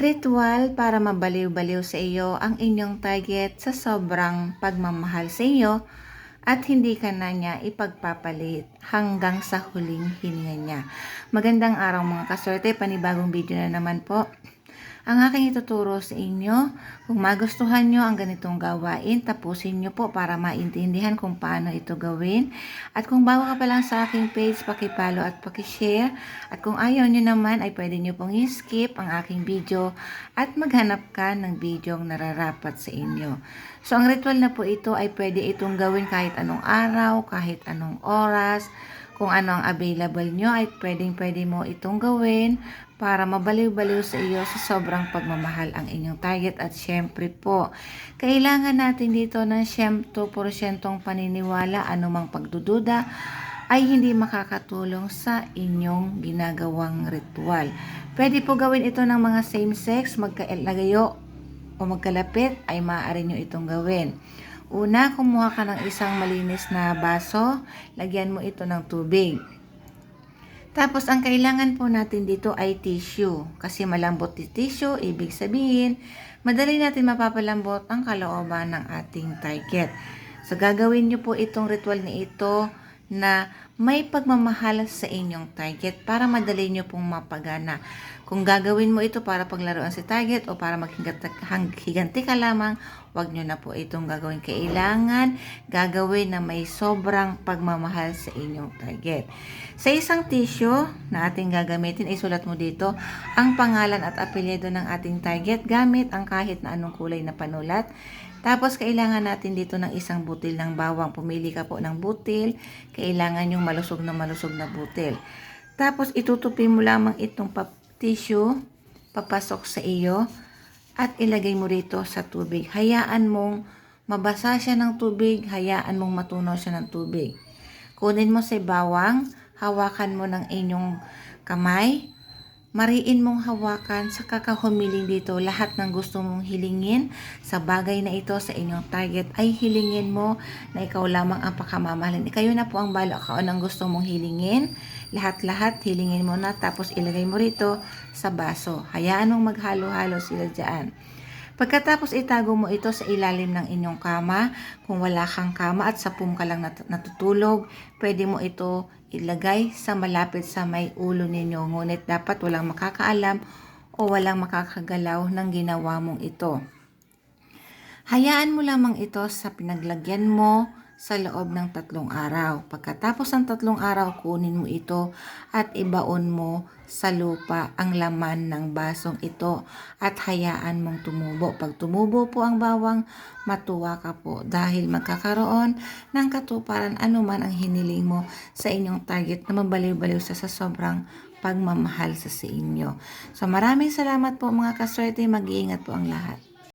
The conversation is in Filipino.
Ritual para mabaliw-baliw sa iyo ang inyong target sa sobrang pagmamahal sa iyo at hindi ka na niya ipagpapalit hanggang sa huling hininga niya. Magandang araw mga kaswerte, panibagong video na naman po. Ang aking ituturo sa inyo, kung magustuhan nyo ang ganitong gawain, tapusin nyo po para maintindihan kung paano ito gawin. At kung bago ka pa lang sa aking page, pakipalo at pakishare. At kung ayaw nyo naman, ay pwede nyo pong i-skip ang aking video at maghanap ka ng video nararapat sa inyo. So, ang ritual na po ito ay pwede itong gawin kahit anong araw, kahit anong oras, kung ano ang available nyo ay pwedeng pwede mo itong gawin para mabaliw-baliw sa iyo sa sobrang pagmamahal ang inyong target at syempre po kailangan natin dito ng 100% paniniwala anumang pagdududa ay hindi makakatulong sa inyong ginagawang ritual. Pwede po gawin ito ng mga same sex, magkalagayo o magkalapit ay maaari nyo itong gawin. Una, kumuha ka ng isang malinis na baso, lagyan mo ito ng tubig. Tapos, ang kailangan po natin dito ay tissue. Kasi malambot yung tissue, ibig sabihin, madali natin mapapalambot ang kalooban ng ating target. So, gagawin nyo po itong ritual na ito na may pagmamahal sa inyong target para madali nyo pong mapagana. Kung gagawin mo ito para paglaruan si target o para maghiganti ka lamang, wag nyo na po itong gagawin. Kailangan gagawin na may sobrang pagmamahal sa inyong target. Sa isang tissue na ating gagamitin, isulat mo dito ang pangalan at apelyido ng ating target gamit ang kahit na anong kulay na panulat. Tapos, kailangan natin dito ng isang butil ng bawang. Pumili ka po ng butil. Kailangan yung malusog na malusog na butil. Tapos, itutupi mo lamang itong tissue papasok sa iyo at ilagay mo rito sa tubig. Hayaan mong mabasa siya ng tubig, hayaan mong matunaw siya ng tubig. Kunin mo si bawang, hawakan mo ng inyong kamay, mariin mong hawakan sa kakahumiling dito lahat ng gusto mong hilingin sa bagay na ito sa inyong target ay hilingin mo na ikaw lamang ang pakamamahalin. Kayo na po ang balo kung anong gusto mong hilingin. Lahat-lahat hilingin mo na tapos ilagay mo rito sa baso. Hayaan mong maghalo-halo sila dyan. Pagkatapos itago mo ito sa ilalim ng inyong kama, kung wala kang kama at sapum ka lang nat- natutulog, pwede mo ito ilagay sa malapit sa may ulo ninyo. Ngunit dapat walang makakaalam o walang makakagalaw ng ginawa mong ito. Hayaan mo lamang ito sa pinaglagyan mo sa loob ng tatlong araw. Pagkatapos ng tatlong araw, kunin mo ito at ibaon mo sa lupa ang laman ng basong ito at hayaan mong tumubo. Pag tumubo po ang bawang, matuwa ka po dahil magkakaroon ng katuparan anuman ang hiniling mo sa inyong target na mabaliw-baliw sa, sa sobrang pagmamahal sa sa inyo. So maraming salamat po mga kaswerte. Mag-iingat po ang lahat.